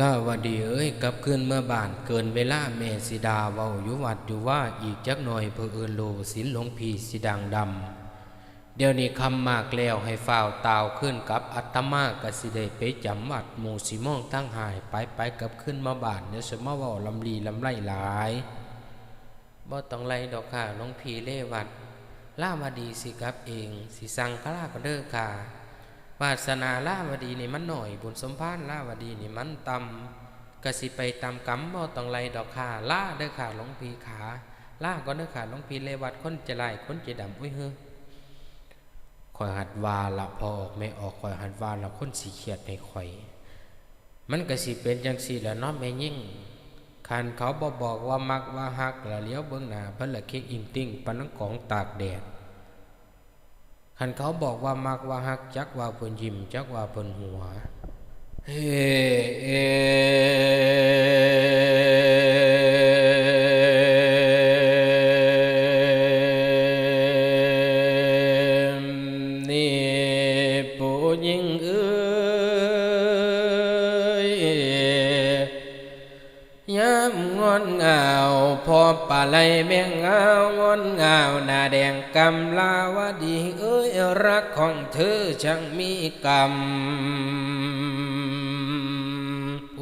ลาวดีเอ้ยกลับคืนเมื่อบานเกินเวลาแม่สิดาเว้าอยู่วัดอยู่ว่าอีกจักหน่อยเพื่อเอินโลศิลหลวงพีสิดังดำเดี๋ยวนี้คำมากแล้วให้ฝ้าวตาวขึ้นกับอัตมากสิได้ไปจำวัดหมู่สิมองตั้งหายไปไปกับขึ้นมาบานเดี๋ยวสมาว้าลำลีลำไรหลายบ่ต้องไล่ดอกค่ะหลวงพีเล่วัดลาวดีสิกับเองสิสั่งคลาก็เด้อค่ะ วาสนาล่าวดีนี่มันหน่อย บุญสมพานล่าวดีนี่มันต่ำกสิไปตามกรรมบ่ต้องไล่ดอกค่าล่าเด้อค่ะหลงพีขาล่าก็เด้อค่ะหลงพีเลวัดคนจะไล่คนจะดำอุ้ยเฮ้อคอยหัดวาละพอออกไม่ออกคอยหัดวาละคนสีเขียดในคอย มันก็สิเป็นจังสีแหละเนาะแม่ยิ่งคันเขาบ่บอกว่ามักว่าฮักละเลี้ยวเบื้องหน้าเพิ่นละเค้กอิงติ้งปนนังของตากแดด ขันเขาบอกว่ามักว่าฮัก จักว่าเพิ่นยิ้มจักว่าเพิ่นหัว เฮ้เอามงอนเงาพอปลาไหลแมงเงางอนเงาหน้าแดงกำลาวดีเอ้ยรักของเธอช่างมีกรรม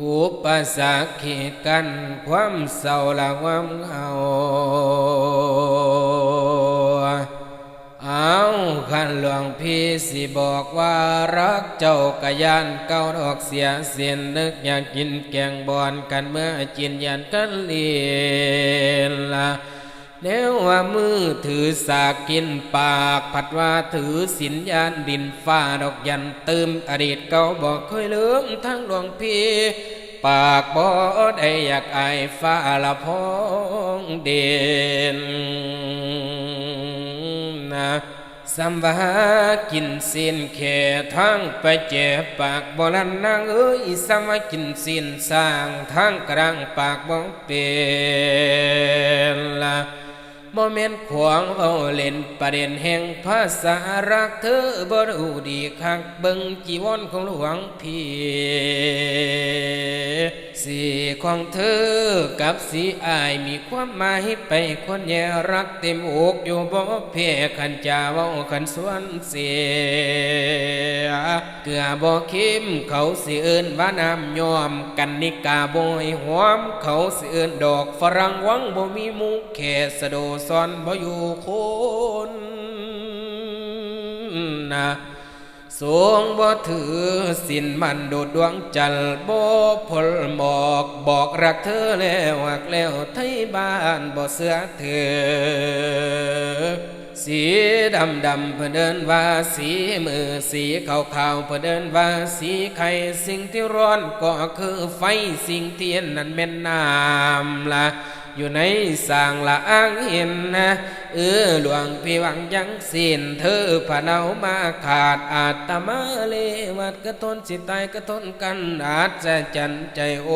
อุปสรรคขีดกันความเศร้าละความเหงา สิบอกว่ารักเจ้ากะยานเก้าดอกเสียเสียนนึกอยากกินแกงบอนกันเมื่อจินยันกันเลียนละแนวว่ามือถือสากกินปากผัดว่าถือสินยานดินฟ้าดอกยันเติมอดีตเก่าบอกเคยลืมทั้งหลวงพี่ปากบ่ได้อยากอายฟ้าละพองเด่นนะ สัมวากินสินแค่ทั้งไปเจ็บปากบ่ลันนางเอ้ยสัมวากินสินสร้างทั้งกลางปากบ่เป็นละบ่แม่นขวางเอาเล่นประเด็นแห่งภาษารักเธอบ่รู้ดีคักเบิ่งจีวรของหลวงพี่ สีของเธอกับสีอายมีความหมายไปคนแย่รักเต็มอกอยู่บ่เพ่ขันจาเว้าขันสวนเสียเกลือบ่เค็มเขาสิเอิ้นว่าน้ำยอมกันนิกาบ่ให้หอมเขาสิเอิ้นดอกฝรั่งวังบ่มีมุกแค่สะโดซ้อนบ่อยู่คนนะ สวงบ่ถือสินมันโดดดวงจันทร์บ่พลหมอกบอกรักเธอแล้วหักแล้วไทยบ้านบ่เสือเธอสีดำดำเพื่อเดินว่าสีมือสีขาวขาวเพื่อเดินว่าสีไข่สิ่งที่ร้อนก็คือไฟสิ่งเทียนนั้นเป็นน้ำละอยู่ในสางละอ้างเห็นนะ เออหลวงพี่วังยังสิ้นเธอผ่าเนามาขาดอาตมาเลวัดกระทนสิตายกระทนกันอาจจะจันใจโอ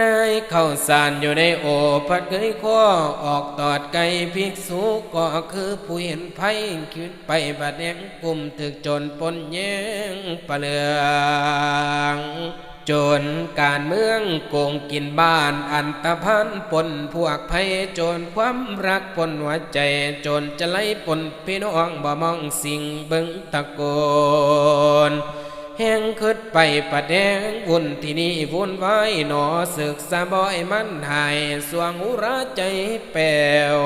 นายเข้าสารอยู่ในโอพัดเคยข้อออกตอดไก่ภิกษุก็คือผู้เห็นไพ่คิดไปบัดแดงกลุ่มถึกจนปนแยงปะเลือง จนการเมืองโกงกินบ้านอันตะพันปนพวกภัยจนความรักปนหัวใจ จนจะไล่ปนพี่น้องบ่มองสิ่งเบิงตะโกนแห้งขึ้นไปประแดงวุ่นที่นี่วุ่นไว้หนอศึกษาบอยมันหาย สวงอุราใจแปว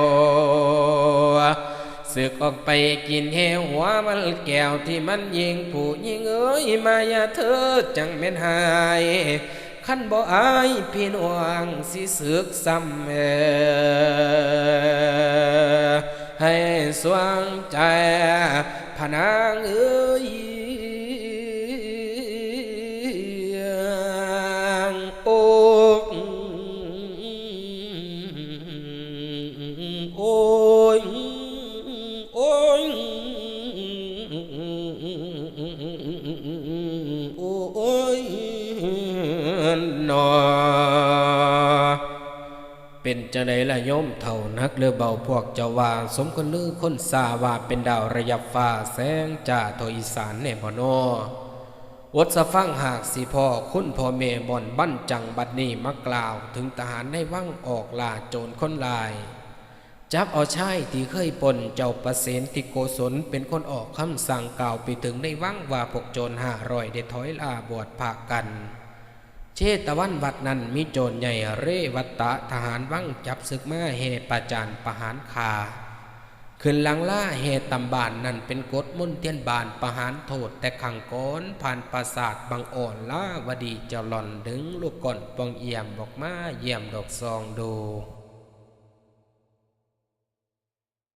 สึกออกไปกินเหวหัวมันแก้วที่มันยิงผู้ยิงเอ้ยมายาเธอจังเม็นหายขั้นบ่อายพี่นวงสิสึกซ้ำเออให้สวงใจพนางเอ้ย นอ เป็นจังไดล่ะโยมเท่านักเรือเบาพวกเจ้าว่าสมคนลือคนสาว่าเป็นดาวระยับฟ้าแสงจ่าทอีสานแน่บ่นออดสะฟังหากสิพ่อคุณพ่อเมบ่อนบั้นจังบัดนี้มากล่าว ถึงทหารในวังออกลาโจรคนลาย จับเอาชายที่เคยปนเจ้าประเสนติโกศลเป็นคนออกคำสั่งกล่าวไปถึงในวังว่าพวกโจรห้ารอยได้ถอยลาบวชภากัน เชตวันวัดนั้นมีโจรใหญ่เรวัตตะทหารวังจับศึกมาเฮประจานประหารคาขึ้นหลังล่าเหตุตำบานนั่นเป็นกฎมุ่นเทียนบานประหารโทษแต่ขังก้อนผ่านปราสาทบางอ่อนล่าวดีเจ้าหล่อนดึงลูกก่อนปองเอี่ยมบอกมาเยี่ยมดอกซองดู